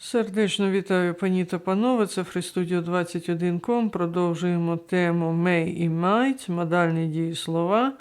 Сердечно вітаю пані та панове. Це FreeStudio 21.com. Продовжуємо тему may і might, модальні дієслова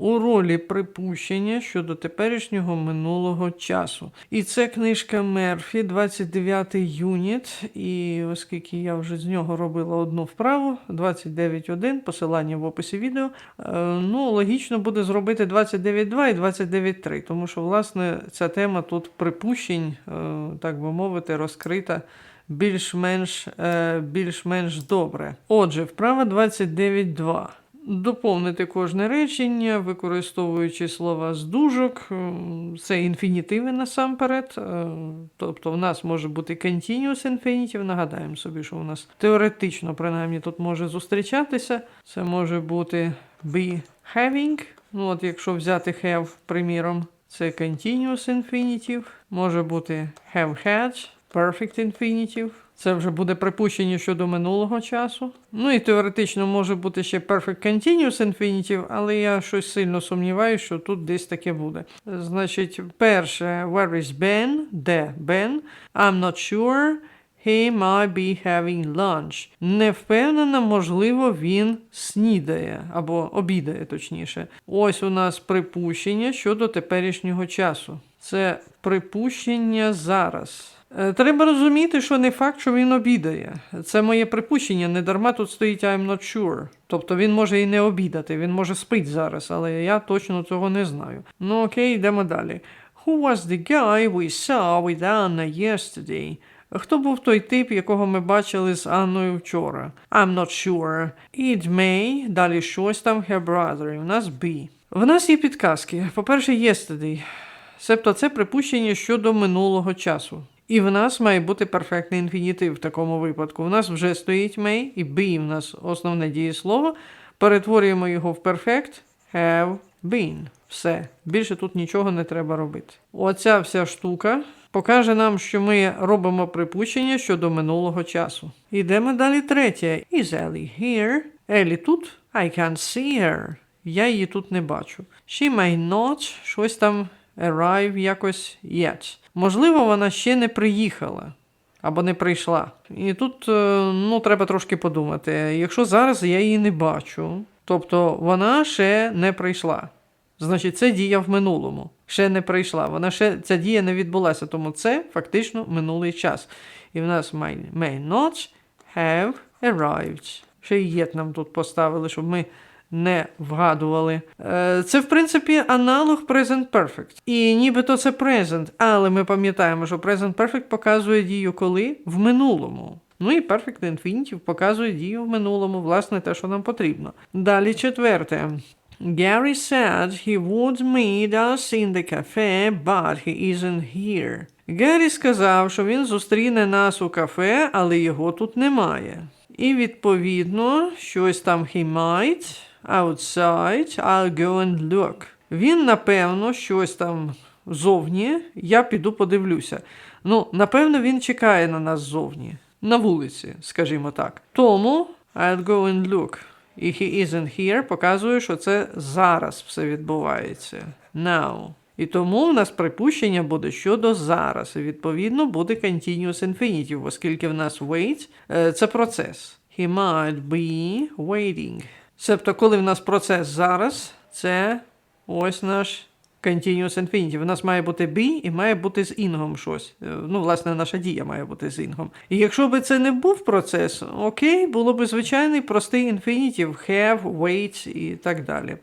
у ролі припущення щодо теперішнього минулого часу. І це книжка Мерфі, 29 юніт. І оскільки я вже з нього робила одну вправу, 29.1, посилання в описі відео. е, Ну, логічно буде зробити 29.2 і 29.3, тому що, власне, ця тема тут припущень, е, так би мовити, розкрита більш-менш, е, більш-менш добре. Отже, вправа 29.2. Доповнити кожне речення, використовуючи слова з дужок. Це інфінітиви насамперед. Е, Тобто в нас може бути continuous infinitive. Нагадаємо собі, що у нас теоретично, принаймні, тут може зустрічатися. Це може бути be having. Ну, от якщо взяти have, приміром, це continuous infinitive. Може бути have had, perfect infinitive. Це вже буде припущення щодо минулого часу. Ну і теоретично може бути ще perfect continuous infinitive, але я щось сильно сумніваюся, що тут десь таке буде. Значить, перше, where is Ben? Де Ben? I'm not sure. He might be having lunch. Не впевнена, можливо, він снідає або обідає, точніше. Ось у нас припущення щодо теперішнього часу. Це припущення зараз. Е, Треба розуміти, що не факт, що він обідає. Це моє припущення, не дарма тут стоїть I'm not sure. Тобто він може і не обідати, він може спить зараз, але я точно цього не знаю. Ну окей, йдемо далі. Who was the guy we saw with Anna yesterday? Хто був той тип, якого ми бачили з Анною вчора? I'm not sure. It may, далі щось там, her brother, в нас be. В нас є підказки. По-перше, yesterday. Себто це припущення щодо минулого часу. І в нас має бути перфектний інфінітив в такому випадку. У нас вже стоїть may, і be в нас основне дієслово. Перетворюємо його в perfect have been. Все. Більше тут нічого не треба робити. Оця вся штука покаже нам, що ми робимо припущення щодо минулого часу. Ідемо далі третє. Is Ellie here? Елі тут? I can't see her. Я її тут не бачу. She may not, щось там arrive якось yet. Можливо, вона ще не приїхала. Або не прийшла. І тут е, ну, треба трошки подумати. Якщо зараз я її не бачу, тобто вона ще не прийшла. Значить, це дія в минулому. Ще не прийшла. Вона ще ця дія не відбулася, тому це фактично минулий час. І в нас may, may not have arrived. Ще й єт нам тут поставили, щоб ми не вгадували. Е, Це, в принципі, аналог present perfect. І нібито це present, але ми пам'ятаємо, що present perfect показує дію коли? В минулому. Ну і perfect infinitive показує дію в минулому, власне, те, що нам потрібно. Далі четверте. Gary said he would meet us in the cafe, but he isn't here. Геррі сказав, що він зустріне нас у кафе, але його тут немає. І відповідно, щось там he might, outside, I'll go and look. Він, напевно, щось там зовні, я піду подивлюся. Ну, напевно, він чекає на нас зовні, на вулиці, скажімо так. Тому I'll go and look. І he isn't here показує, що це зараз все відбувається. Now. І тому в нас припущення буде щодо зараз. І відповідно буде continuous infinitive, оскільки в нас wait е, це процес. He might be waiting. Себто, коли в нас процес зараз, це ось наш continuous infinitive. У нас має бути be і має бути з інгом щось. Е, Ну, власне, наша дія має бути з інгом. І якщо би це не був процес, окей, було б звичайний простий infinitive, have, wait і так далі.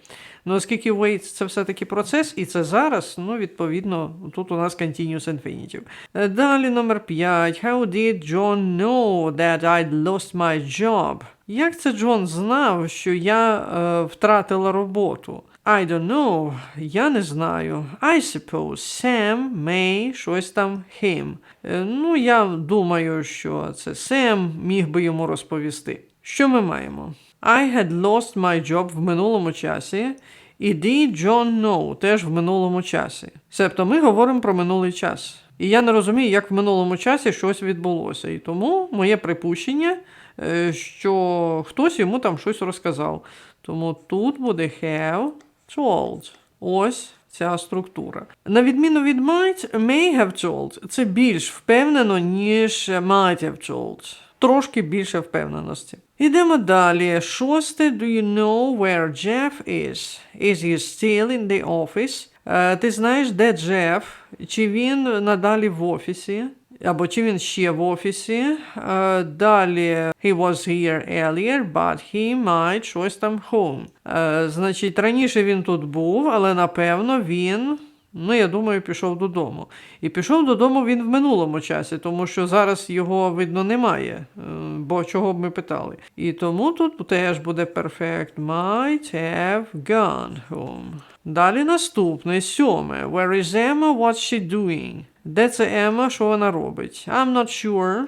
Ну, оскільки wait це все-таки процес, і це зараз, ну, відповідно, тут у нас continuous infinitive. Е, Далі номер 5. How did John know that I'd lost my job? Як це Джон знав, що я е, втратила роботу? I don't know. Я не знаю. I suppose Sam may щось там him. Е, ну, я думаю, що це Сем міг би йому розповісти. Що ми маємо? I had lost my job в минулому часі. І did John know теж в минулому часі. Себто ми говоримо про минулий час. І я не розумію, як в минулому часі щось відбулося. І тому моє припущення, е, що хтось йому там щось розказав. Тому тут буде have told. Ось ця структура. На відміну від might, may have told це більш впевнено, ніж might have told. Трошки більше впевненості. Ідемо далі. Шосте. Do you know where Jeff is? Is he still in the office? Е, ти знаєш, де Джеф? Чи він надалі в офісі? Або чи він ще в офісі? Е, далі he was here earlier, but he might щось там home. Е, значить, раніше він тут був, але напевно він. Ну, я думаю, пішов додому. І пішов додому він в минулому часі, тому що зараз його видно немає. Е, Бо чого б ми питали? І тому тут теж буде perfect might have gone home. Далі наступне, сьоме. Where is Emma? What's she doing? Де це Емма? Що вона робить? I'm not sure.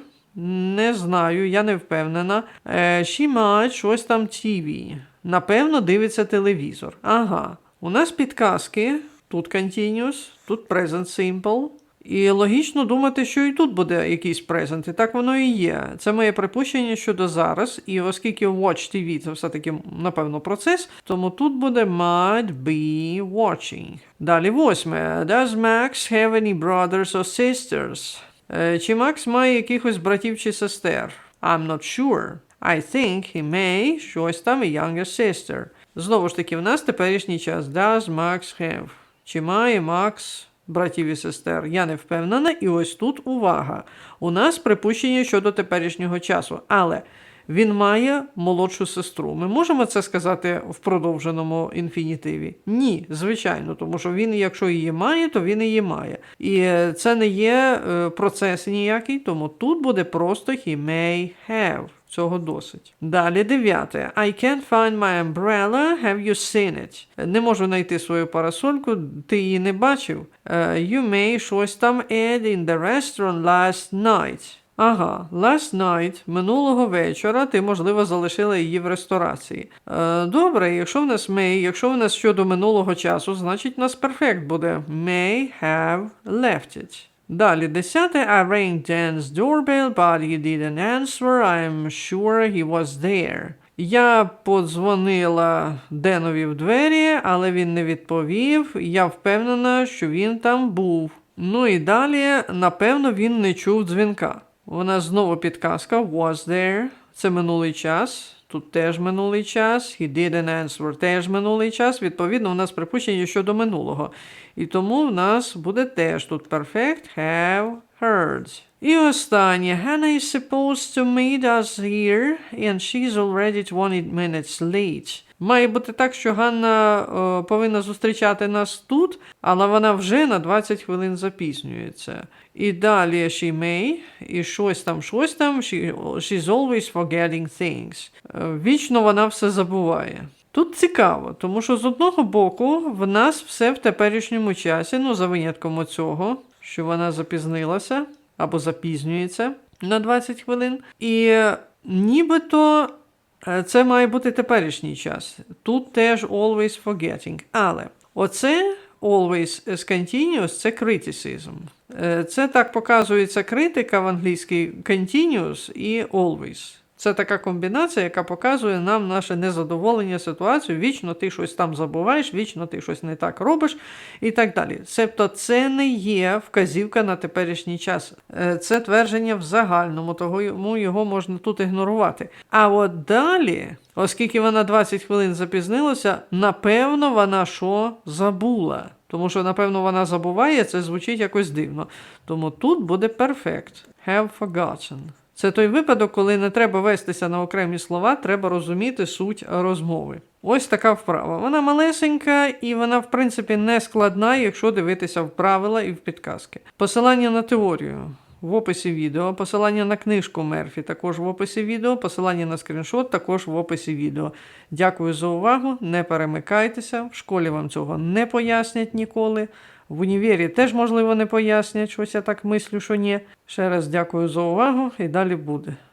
Не знаю, я не впевнена. Е, she might щось там TV. Напевно, дивиться телевізор. Ага. У нас підказки. Тут continuous, тут present simple. І логічно думати, що і тут буде якийсь презент. І так воно і є. Це моє припущення щодо зараз. І оскільки watch TV це все-таки, напевно, процес, тому тут буде might be watching. Далі восьме. Does Max have any brothers or sisters? Е, Чи Макс має якихось братів чи сестер? I'm not sure. I think he may щось там a younger sister. Знову ж таки, в нас теперішній час. Does Max have? Чи має Макс братів і сестер? Я не впевнена. І ось тут увага. У нас припущення щодо теперішнього часу. Але він має молодшу сестру. Ми можемо це сказати в продовженому інфінітиві? Ні, звичайно, тому що він, якщо її має, то він її має. І е, це не є е, процес ніякий, тому тут буде просто he may have. Цього досить. Далі дев'яте. I can't find my umbrella. Have you seen it? Не можу знайти свою парасольку. Ти її не бачив? Е, You may щось там add in the restaurant last night. Ага, last night, минулого вечора, ти, можливо, залишила її в ресторації. Е, добре, якщо в нас may, якщо в нас щодо минулого часу, значить у нас перфект буде may have left it. Далі, десяте, I rang Dan's doorbell, but he didn't answer. I'm sure he was there. Я подзвонила Денові в двері, але він не відповів. Я впевнена, що він там був. Ну і далі, напевно, він не чув дзвінка. Вона знову підказка was there. Це минулий час. Тут теж минулий час. He didn't answer теж минулий час. Відповідно, у нас припущення щодо минулого. І тому в нас буде теж тут perfect have heard. І останнє. Hannah is supposed to meet us here, and she's already 20 minutes late. Має бути так, що Ганна е, повинна зустрічати нас тут, але вона вже на 20 хвилин запізнюється. І далі she may, і щось там, щось там, she, she's always forgetting things. Е, Вічно вона все забуває. Тут цікаво, тому що з одного боку в нас все в теперішньому часі, ну за винятком цього, що вона запізнилася або запізнюється на 20 хвилин. І нібито е, це має бути теперішній час. Тут теж always forgetting. Але оце always as continuous це criticism. Е, Це так показується критика в англійській continuous і always. Це така комбінація, яка показує нам наше незадоволення ситуацією. Вічно ти щось там забуваєш, вічно ти щось не так робиш і так далі. Тобто це не є вказівка на теперішній час. Е, Це твердження в загальному, тому його можна тут ігнорувати. А от далі, оскільки вона 20 хвилин запізнилася, напевно, вона що забула. Тому що, напевно, вона забуває, це звучить якось дивно. Тому тут буде perfect. Have forgotten. Це той випадок, коли не треба вестися на окремі слова, треба розуміти суть розмови. Ось така вправа. Вона малесенька і вона, в принципі, не складна, якщо дивитися в правила і в підказки. Посилання на теорію в описі відео, посилання на книжку Мерфі також в описі відео, посилання на скріншот також в описі відео. Дякую за увагу. Не перемикайтеся, в школі вам цього не пояснять ніколи. В універі теж, можливо, не пояснять, щось я так мислю, що ні. Ще раз дякую за увагу і далі буде.